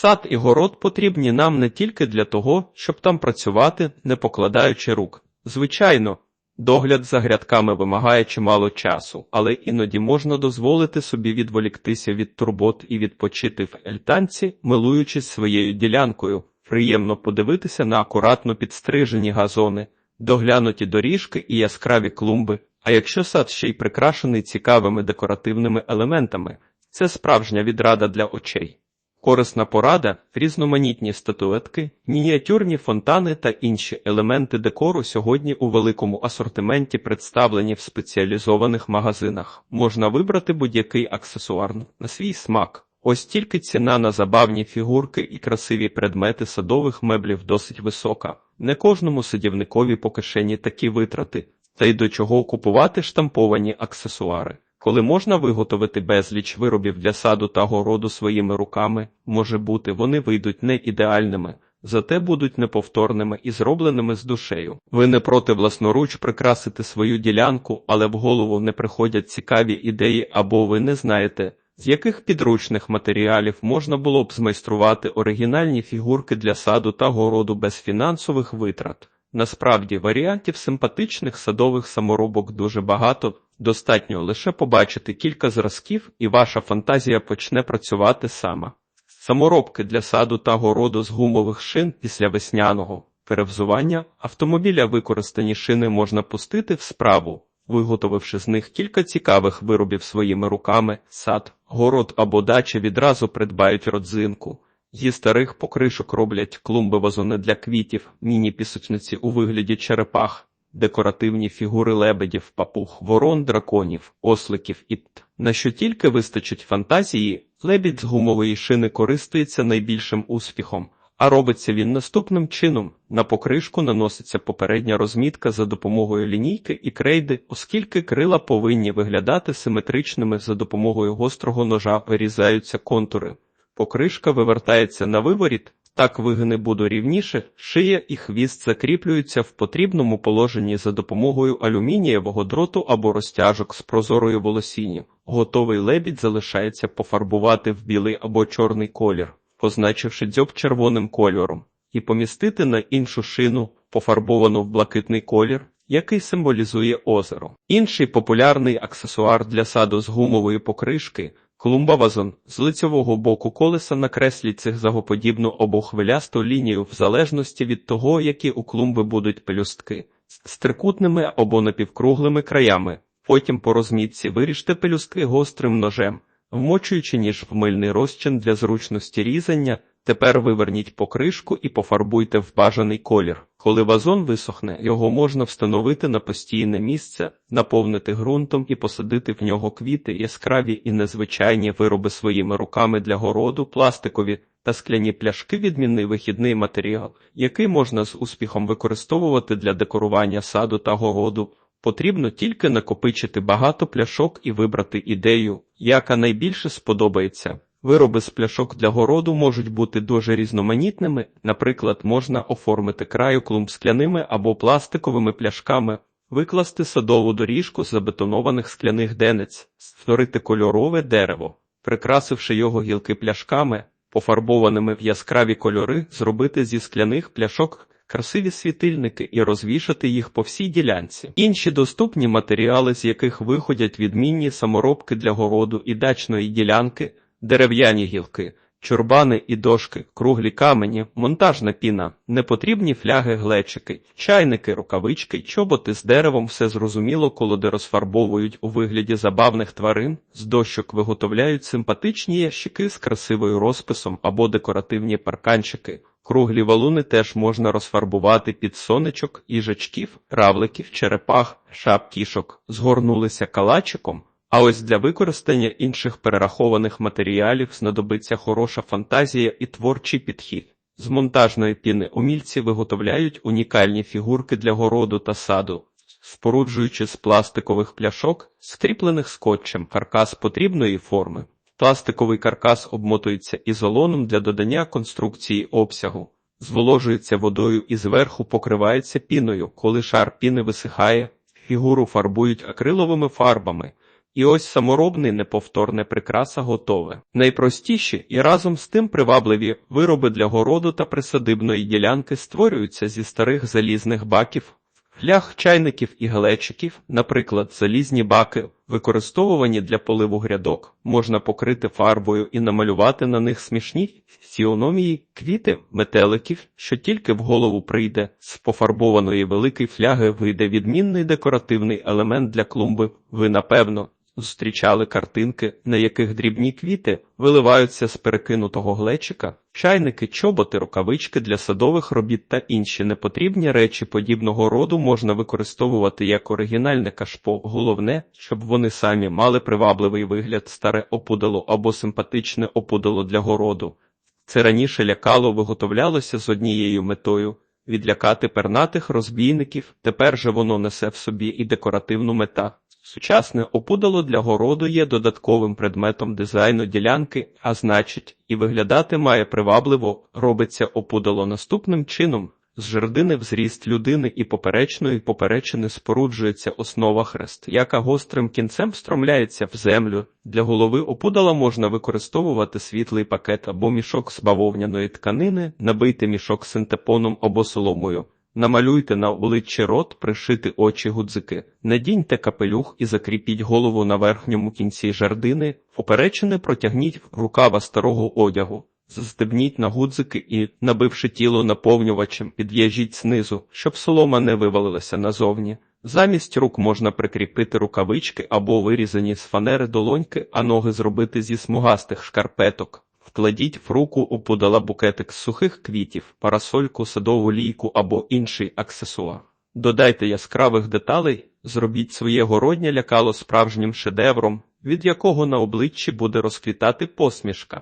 Сад і город потрібні нам не тільки для того, щоб там працювати, не покладаючи рук. Звичайно, догляд за грядками вимагає чимало часу, але іноді можна дозволити собі відволіктися від турбот і відпочити в ельтанці, милуючись своєю ділянкою. Приємно подивитися на акуратно підстрижені газони, доглянуті доріжки і яскраві клумби. А якщо сад ще й прикрашений цікавими декоративними елементами, це справжня відрада для очей. Корисна порада, різноманітні статуетки, мініатюрні фонтани та інші елементи декору сьогодні у великому асортименті представлені в спеціалізованих магазинах. Можна вибрати будь-який аксесуар на свій смак. Ось тільки ціна на забавні фігурки і красиві предмети садових меблів досить висока. Не кожному садівникові по кишені такі витрати, та й до чого купувати штамповані аксесуари. Коли можна виготовити безліч виробів для саду та городу своїми руками, може бути, вони вийдуть не ідеальними, зате будуть неповторними і зробленими з душею. Ви не проти власноруч прикрасити свою ділянку, але в голову не приходять цікаві ідеї або ви не знаєте, з яких підручних матеріалів можна було б змайструвати оригінальні фігурки для саду та городу без фінансових витрат. Насправді варіантів симпатичних садових саморобок дуже багато, достатньо лише побачити кілька зразків, і ваша фантазія почне працювати сама. Саморобки для саду та городу з гумових шин після весняного перевзування автомобіля використані шини можна пустити в справу, виготовивши з них кілька цікавих виробів своїми руками, сад, город або дача відразу придбають родзинку. Зі старих покришок роблять клумби вазони для квітів, міні-пісочниці у вигляді черепах, декоративні фігури лебедів, папуг, ворон, драконів, осликів і т. На що тільки вистачить фантазії, лебідь з гумової шини користується найбільшим успіхом, а робиться він наступним чином. На покришку наноситься попередня розмітка за допомогою лінійки і крейди, оскільки крила повинні виглядати симетричними за допомогою гострого ножа вирізаються контури. Покришка вивертається на виворіт, так вигини буде рівніше, шия і хвіст закріплюються в потрібному положенні за допомогою алюмінієвого дроту або розтяжок з прозорою волосінню. Готовий лебідь залишається пофарбувати в білий або чорний колір, позначивши дзьоб червоним кольором, і помістити на іншу шину, пофарбовану в блакитний колір, який символізує озеро. Інший популярний аксесуар для саду з гумової покришки Клумба вазон з лицьового боку колеса накресліть цигзагоподібну або хвилясту лінію в залежності від того, які у клумби будуть пелюстки, з трикутними або напівкруглими краями. Потім по розмітці виріжте пелюстки гострим ножем, вмочуючи ніж в мильний розчин для зручності різання. Тепер виверніть покришку і пофарбуйте в бажаний колір. Коли вазон висохне, його можна встановити на постійне місце, наповнити ґрунтом і посадити в нього квіти, яскраві і незвичайні вироби своїми руками для городу, пластикові та скляні пляшки відмінний вихідний матеріал, який можна з успіхом використовувати для декорування саду та городу. Потрібно тільки накопичити багато пляшок і вибрати ідею, яка найбільше сподобається. Вироби з пляшок для городу можуть бути дуже різноманітними, наприклад, можна оформити краю клумб скляними або пластиковими пляшками, викласти садову доріжку з забетонованих скляних денець, створити кольорове дерево, прикрасивши його гілки пляшками, пофарбованими в яскраві кольори, зробити зі скляних пляшок красиві світильники і розвішати їх по всій ділянці. Інші доступні матеріали, з яких виходять відмінні саморобки для городу і дачної ділянки дерев'яні гілки, чурбани і дошки, круглі камені, монтажна піна, непотрібні фляги, глечики, чайники, рукавички, чоботи з деревом все зрозуміло, колоди розфарбовують у вигляді забавних тварин, з дощок виготовляють симпатичні ящики з красивою розписом або декоративні парканчики. Круглі валуни теж можна розфарбувати під сонечок, їжачків, равликів, черепах, шап кішок, згорнулися калачиком, а ось для використання інших перерахованих матеріалів знадобиться хороша фантазія і творчий підхід. З монтажної піни умільці виготовляють унікальні фігурки для городу та саду, споруджуючи з пластикових пляшок, скріплених скотчем каркас потрібної форми. Пластиковий каркас обмотується ізолоном для додання конструкції обсягу, зволожується водою і зверху покривається піною. Коли шар піни висихає, фігуру фарбують акриловими фарбами І ось саморобний неповторне прикраса готове. Найпростіші і разом з тим привабливі вироби для городу та присадибної ділянки створюються зі старих залізних баків, фляг чайників і глечиків, наприклад, залізні баки, використовувані для поливу грядок, можна покрити фарбою і намалювати на них смішні фізіономії, квіти, метеликів, що тільки в голову прийде. З пофарбованої великої фляги вийде відмінний декоративний елемент для клумби. Ви, напевно, зустрічали картинки, на яких дрібні квіти виливаються з перекинутого глечика, чайники, чоботи, рукавички для садових робіт та інші непотрібні речі подібного роду можна використовувати як оригінальне кашпо. Головне, щоб вони самі мали привабливий вигляд, старе опудало або симпатичне опудало для городу. Це раніше лякало виготовлялося з однією метою відлякати пернатих розбійників, тепер же воно несе в собі і декоративну мета. Сучасне опудало для городу є додатковим предметом дизайну ділянки, а значить, і виглядати має привабливо, робиться опудало наступним чином. З жердини в зріст людини і поперечної поперечини споруджується основа хрест, яка гострим кінцем встромляється в землю. Для голови опудала можна використовувати світлий пакет або мішок з бавовняної тканини, набийте мішок синтепоном або соломою. Намалюйте на обличчі рот, пришити очі гудзики, надіньте капелюх і закріпіть голову на верхньому кінці жердини, поперечини протягніть рукава старого одягу, застебніть на гудзики і, набивши тіло наповнювачем, підв'яжіть знизу, щоб солома не вивалилася назовні. Замість рук можна прикріпити рукавички або вирізані з фанери долоньки, а ноги зробити зі смугастих шкарпеток. Вкладіть в руку опудала букетик з сухих квітів, парасольку, садову лійку або інший аксесуар. Додайте яскравих деталей, зробіть своє городнє лякало справжнім шедевром, від якого на обличчі буде розквітати посмішка.